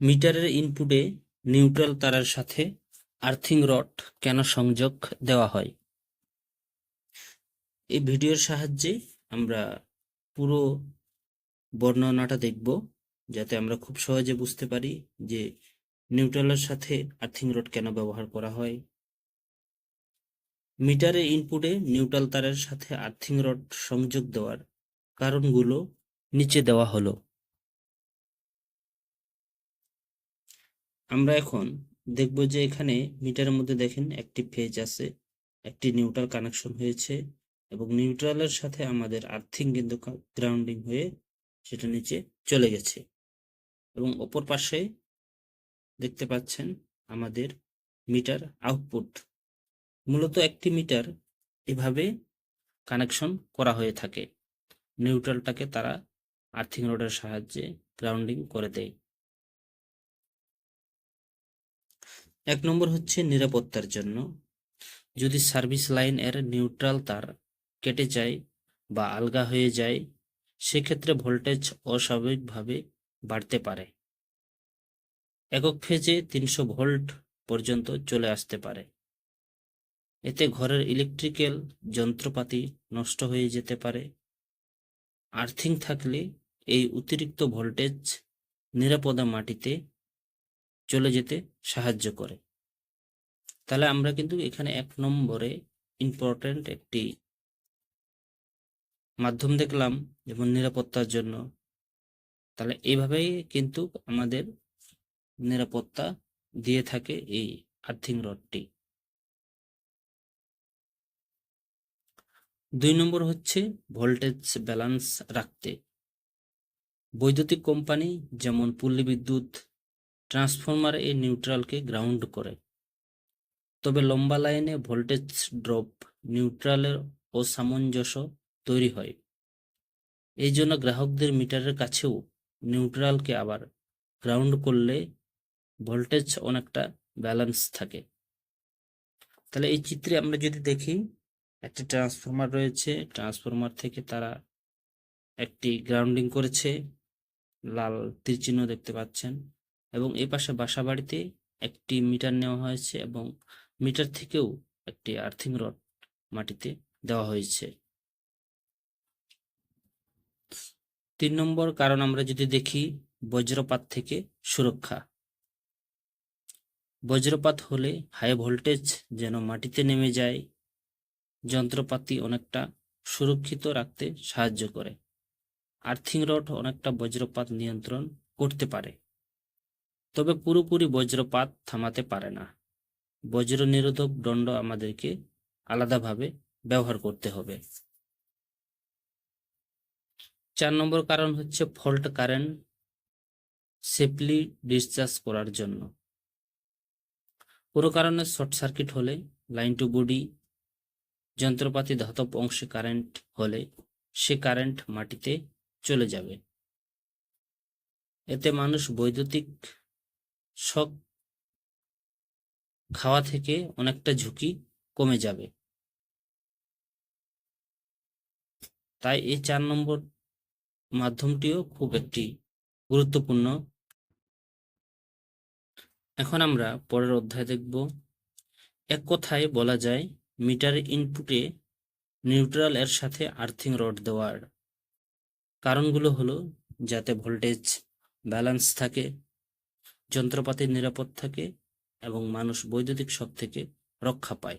মিটারের ইনপুটে নিউট্রাল তারের সাথে আর্থিং রড কেন সংযোগ দেওয়া হয়? এই ভিডিওর সাহায্যে আমরা পুরো বর্ণনাটা দেখব, যাতে আমরা খুব সহজে বুঝতে পারি যে নিউট্রালের সাথে আর্থিং রড কেন ব্যবহার করা হয়। মিটারের ইনপুটে নিউট্রাল তারের সাথে আর্থিং রড সংযোগ দেওয়ার কারণগুলো নিচে দেওয়া হলো। আমরা এখন দেখব যে এখানে মিটারের মধ্যে দেখেন একটি ফেজ আছে, একটি নিউট্রাল কানেকশন হয়েছে এবং নিউট্রালের সাথে আমাদের আর্থিং কিন্তু গ্রাউন্ডিং হয়ে সেটা নিচে চলে গেছে। এবং অপর পাশে দেখতে পাচ্ছেন আমাদের মিটার আউটপুট। মূলত একটি মিটার এভাবে কানেকশন করা হয়ে থাকে। নিউট্রালটাকে তারা আর্থিং রডের সাহায্যে গ্রাউন্ডিং করে দেয়। এক নম্বর হচ্ছে নিরাপত্তার জন্য। যদি সার্ভিস লাইন এর নিউট্রাল তার কেটে যায় বা আলগা হয়ে যায়, সেক্ষেত্রে ভোল্টেজ অস্বাভাবিকভাবে বাড়তে পারে। একক ফেজে তিনশো ভোল্ট পর্যন্ত চলে আসতে পারে। এতে ঘরের ইলেকট্রিক্যাল যন্ত্রপাতি নষ্ট হয়ে যেতে পারে। আর্থিং থাকলে এই অতিরিক্ত ভোল্টেজ নিরাপদা মাটিতে চলে যেতে সাহায্য করে। তাহলে আমরা কিন্তু এখানে এক নম্বরে ইম্পর্টেন্ট একটি মাধ্যম দেখলাম যেমন নিরাপত্তার জন্য। তাহলে এইভাবেই কিন্তু আমাদের নিরাপত্তা দিয়ে থাকে এই আর্থিং রডটি। দুই নম্বর হচ্ছে ভোল্টেজ ব্যালেন্স রাখতে। বৈদ্যুতিক কোম্পানি যেমন পল্লী বিদ্যুৎ ট্রান্সফরমার এই নিউট্রালকে গ্রাউন্ড করে। তবে লম্বা লাইনে ভোল্টেজ ড্রপ নিউট্রালের অসামঞ্জস্য তৈরি হয়। এই জন্য গ্রাহকদের মিটারের কাছেও নিউট্রালকে আবার গ্রাউন্ড করলে ভোল্টেজ অনেকটা ব্যালেন্স থাকে। তাহলে এই চিত্রে আমরা যদি দেখি, একটি ট্রান্সফরমার রয়েছে। ট্রান্সফরমার থেকে তারা একটি গ্রাউন্ডিং করেছে। লাল তীরচিহ্ন দেখতে পাচ্ছেন। এবং এই পাশে বাসা বাড়িতে একটি মিটার নেওয়া হয়েছে এবং মিটার থেকেও একটি আর্থিং রড মাটিতে দেওয়া হয়েছে। তিন নম্বর কারণ আমরা যদি দেখি, বজ্রপাত থেকে সুরক্ষা। বজ্রপাত হলে হাই ভোল্টেজ যেন মাটিতে নেমে যায়, যন্ত্রপাতি অনেকটা সুরক্ষিত রাখতে সাহায্য করে। আর্থিং রড অনেকটা বজ্রপাত নিয়ন্ত্রণ করতে পারে। তবে পুরোপুরি বজ্রপাত থামাতে পারে না। বজ্র নিরোধক দণ্ড আমাদেরকে আলাদাভাবে ব্যবহার করতে হবে। চার নম্বর কারণ হচ্ছে ফল্ট কারেন্ট সেফলি ডিসচার্জ করার জন্য। কোনো কারণে শর্ট সার্কিট হলে লাইন টু বডি যন্ত্রপাতি ধাতব অংশে কারেন্ট হলে, সে কারেন্ট মাটিতে চলে যাবে। এতে মানুষ বৈদ্যুতিক শক খাওয়া থেকে অনেকটা ঝুঁকি কমে যাবে। তাই এই চার নম্বর মাধ্যমটিও খুব একটি গুরুত্বপূর্ণ। এখন আমরা পরের অধ্যায় দেখব। এক কথায় বলা যায় মিটারের ইনপুটে নিউট্রাল এর সাথে আর্থিং রড দেওয়ার কারণগুলো হলো, যাতে ভোল্টেজ ব্যালেন্স থাকে যন্ত্রপাতি নিরাপদ থাকে এবং মানুষ বৈদ্যুতিক শক থেকে রক্ষা পায়।